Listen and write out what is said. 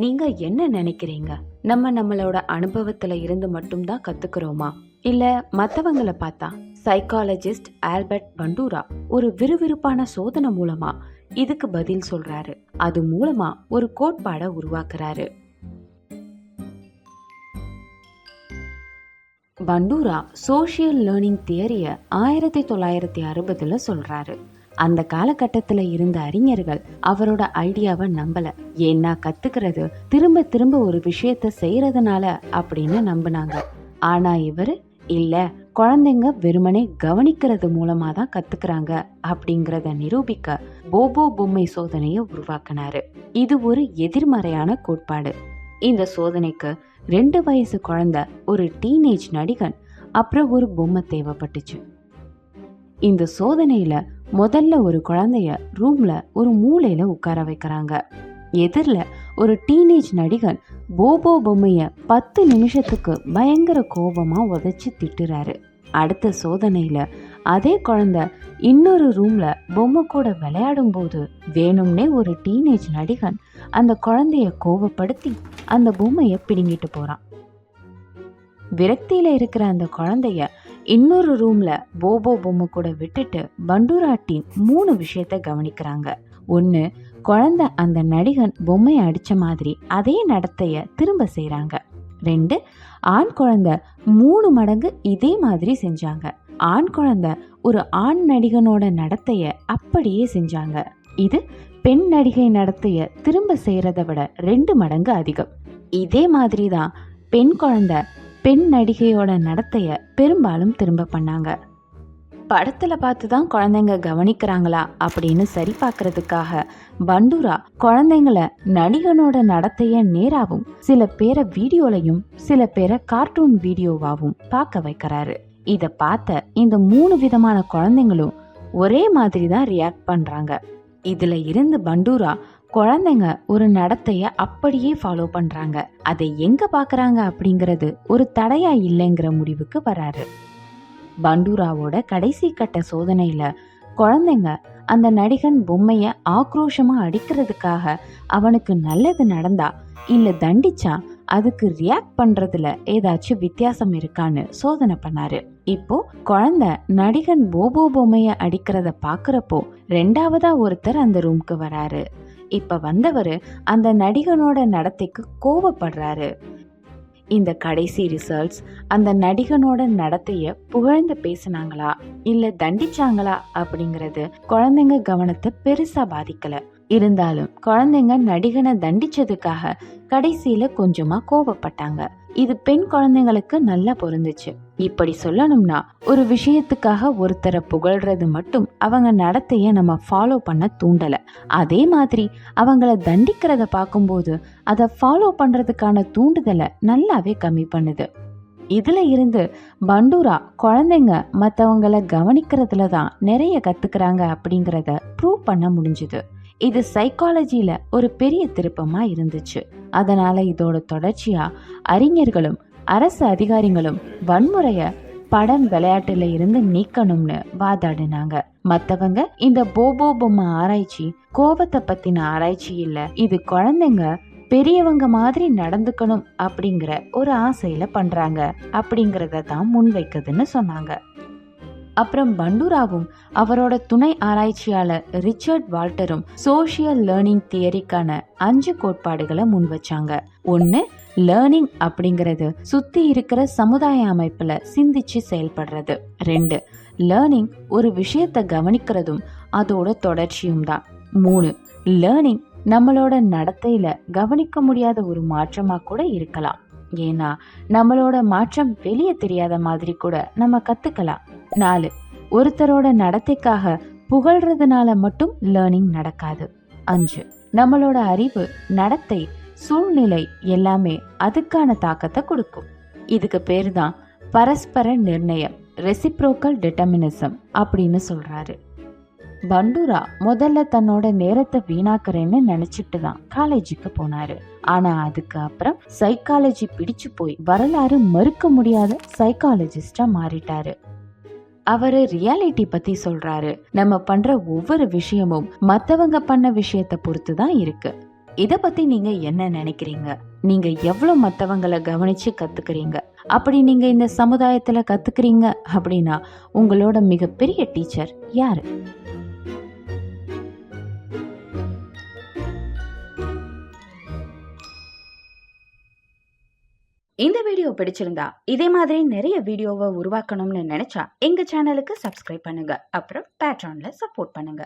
நீங்க என்ன நினைக்கிறீங்க? நம்ம நம்மளோட அனுபவத்துல இருந்து மட்டும்தான் கத்துக்கிறோமா? இல்ல மத்தவங்களை பார்த்தா? சைக்காலஜிஸ்ட் ஆல்பர்ட் பண்டூரா ஒரு விறுவிறுப்பான சோதனை மூலமா இதுக்கு பதில் சொல்றாரு. அது மூலமா ஒரு கோட்பாடை உருவாக்குறாரு. பண்டூரா சோஷியல் லேர்னிங் தியரிய ஆயிரத்தி தொள்ளாயிரத்தி அறுபதுல சொல்றாரு. அந்த காலகட்டத்தில் இருந்த அறிஞர்கள் அவரோட ஐடியாவை நம்பல. ஏன்னா கத்துக்கிறது திரும்ப திரும்ப ஒரு விஷயத்த செய்யறதுனால அப்படின்னு நம்பினாங்க. ஆனா இவர் இல்ல குழந்தைங்க வெறுமனே கவனிக்கிறது மூலமா தான் கத்துக்கிறாங்க அப்படிங்கறத நிரூபிக்க போபோ பொம்மை சோதனையை உருவாக்குனாரு. இது ஒரு எதிர்மறையான கோட்பாடு. இந்த சோதனைக்கு ரெண்டு வயசு குழந்தை ஒரு டீனேஜ் நடிகன் அப்புறம் ஒரு பொம்மை தேவைப்பட்டுச்சு. இந்த சோதனையில முதல்ல ஒரு குழந்தைய ரூம்ல ஒரு மூளையில உட்கார வைக்கிறாங்க. எதிரில் ஒரு டீனேஜ் நடிகன் போபோ பொம்மையை பத்து நிமிஷத்துக்கு பயங்கர கோபமாக உதச்சி திட்டுறாரு. அடுத்த சோதனையில் அதே குழந்தை இன்னொரு ரூமில் பொம்மை கூட விளையாடும் போது வேணும்னே ஒரு டீனேஜ் நடிகன் அந்த குழந்தைய கோபப்படுத்தி அந்த பொம்மையை பிடுங்கிட்டு போகிறான் விரக்தியில் இருக்கிற அந்த குழந்தைய இன்னொரு ரூம்ல போபோ பொம்மை கூட விட்டுட்டு பண்டூரா டீம் மூணு விஷயத்த கவனிக்கிறாங்க. ஒன்று குழந்தை அந்த நடிகன் பொம்மையை அடிச்ச மாதிரி அதே நடத்தைய திரும்ப செய்றாங்க. ரெண்டு ஆண் குழந்தை மூணு மடங்கு இதே மாதிரி செஞ்சாங்க. ஆண் குழந்தை ஒரு ஆண் நடிகனோட நடத்தைய அப்படியே செஞ்சாங்க. இது பெண் நடிகை நடத்தைய திரும்ப செய்கிறத விட ரெண்டு மடங்கு அதிகம். இதே மாதிரி தான் பெண் குழந்தை பெண் நடிகையோட நடத்தைய பெரும்பாலும் திரும்ப பண்ணாங்க. படத்துல பார்த்து தான் குழந்தைங்க கவனிக்கிறாங்களா அப்படின்னு சரி பார்க்கறதுக்காக பண்டூரா குழந்தைங்கள நடிகனோட நடத்தைய நேராவும் சில பேரை வீடியோலையும் சில பேரை கார்ட்டூன் வீடியோவாகவும் பார்க்க வைக்கிறாரு. இதை பார்த்த இந்த மூணு விதமான குழந்தைங்களும் ஒரே மாதிரி தான் ரியாக்ட் பண்றாங்க. இதுல இருந்து பண்டூரா குழந்தைங்க ஒரு நடத்தைய அப்படியே ஃபாலோ பண்றாங்க. அதை எங்க பாக்குறாங்க அப்படிங்கிறது ஒரு தடையா இல்லைங்கிற முடிவுக்கு வராரு. பண்டூராவோட கடைசி கட்ட சோதனையில குழந்தைங்க அந்த நடிகன் பொம்மைய ஆக்ரோஷமா அடிக்கிறதுக்காக அவனுக்கு நல்லது நடந்தா இல்ல தண்டிச்சா அதுக்கு ரியாக்ட் பண்றதுல ஏதாச்சும் வித்தியாசம் இருக்கான்னு சோதனை பண்ணாரு. இப்போ குழந்தை நடிகன் போபோ பொம்மைய அடிக்கிறத பாக்குறப்போ ரெண்டாவதா ஒருத்தர் அந்த ரூம்க்கு வராரு. இப்ப வந்தவர் அந்த நடிகனோட நடத்தைக்கு கோவப்படுறாரு. இந்த கடைசி ரிசல்ட்ஸ் அந்த நடிகனோட நடத்தைய புகழ்ந்து பேசுனாங்களா? இல்ல தண்டிச்சாங்களா? அப்படிங்கறது குழந்தைங்க கவனத்தை பெருசா பாதிக்கல. இருந்தாலும் குழந்தைங்க நடிகனை தண்டிச்சதுக்காக கடைசியில கொஞ்சமா கோவப்பட்டாங்க. இது பெண் குழந்தைங்களுக்கு நல்லா பொருந்துச்சு. இப்படி சொல்லணும்னா ஒரு விஷயத்துக்காக ஒருத்தரை புகழ்றது மட்டும் அவங்க நடத்தைய நம்ம ஃபாலோ பண்ண தூண்டல. அதே மாதிரி அவங்கள தண்டிக்கிறத பார்க்கும்போது அதை ஃபாலோ பண்றதுக்கான தூண்டுதலை நல்லாவே கம்மி பண்ணுது. இதுல இருந்து பண்டூரா குழந்தைங்க மற்றவங்கள கவனிக்கிறதுல தான் நிறைய கத்துக்கிறாங்க அப்படிங்கிறத ப்ரூவ் பண்ண முடிஞ்சுது. இது சைக்காலஜியில ஒரு பெரிய திருப்பமா இருந்துச்சு. அதனால இதோட தொடர்ச்சியா அறிஞர்களும் அரசு அதிகாரிகளும் வன்முறைய படம் விளையாட்டுல இருந்து நீக்கணும்னு வாதாடினாங்க. மத்தவங்க இந்த போபோ பொம்மை ஆராய்ச்சி கோபத்தை பத்தின ஆராய்ச்சி இல்ல. இது குழந்தைங்க பெரியவங்க மாதிரி நடந்துக்கணும் அப்படிங்கிற ஒரு ஆசையில பண்றாங்க. அப்படிங்கறத தான் முன்வைக்குதுன்னு சொன்னாங்க. அப்புறம் பண்டூராவும் அவரோட துணை ஆராய்ச்சியாளர் ரிச்சர்ட் வால்டரும் சோஷியல் லேர்னிங் தியரிக்கான அஞ்சு கோட்பாடுகளை முன் வச்சாங்க. ஒன்று லேர்னிங் அப்படிங்கிறது சுத்தி இருக்கிற சமுதாய அமைப்புல சிந்திச்சு செயல்படுறது. ரெண்டு லேர்னிங் ஒரு விஷயத்தை கவனிக்கிறதும் அதோட தொடர்ச்சியும் தான். மூணு லேர்னிங் நம்மளோட நடத்தையில கவனிக்க முடியாத ஒரு மாற்றமா கூட இருக்கலாம். ஏன்னா நம்மளோட மாற்றம் வெளியே தெரியாத மாதிரி கூட நம்ம கத்துக்கலாம். நாலு ஒருத்தரோட நடத்தைக்காக புகழ்றதுனால மட்டும் லேர்னிங் நடக்காது. அஞ்சு நம்மளோட அறிவு நடத்தை சூழ்நிலை எல்லாமே அதுக்கான தாக்கத்தை கொடுக்கும். இதுக்கு பேர் தான் பரஸ்பர நிர்ணயம் ரெசிப்ரோக்கல் டிட்டர்மினிசம் அப்படின்னு சொல்றாரு. பண்டூரா முதல்ல தன்னோட நேரத்தை வீணாக்குறேன்னு நினைச்சிட்டு தான் காலேஜுக்கு போனாரு. ஆனா அதுக்கு அப்புறம் சைக்காலஜி பிடிச்சு போய் வரலாறு மறுக்க முடியாத சைக்காலஜிஸ்டா மாறிட்டாரு. அவரு ரியாலிட்டி பத்தி சொல்றாரு. நம்ம பண்ற ஒவ்வொரு விஷயமும் மத்தவங்க பண்ண விஷயத்தை பொறுத்து தான் இருக்கு. இத பத்தி நீங்க என்ன நினைக்கிறீங்க? நீங்க எவ்வளவு மத்தவங்களை கவனிச்சு கத்துக்கிறீங்க? அப்படி நீங்க இந்த சமுதாயத்துல கத்துக்கிறீங்க அப்படின்னா உங்களோட மிகப்பெரிய டீச்சர் யாரு? இந்த வீடியோ பிடிச்சிருந்தா இதே மாதிரி நிறைய வீடியோவை உருவாக்கணும்னு நினைச்சா எங்க சேனலுக்கு சப்ஸ்கிரைப் பண்ணுங்க. அப்புறம் பேட்ரான்ல சப்போர்ட் பண்ணுங்க.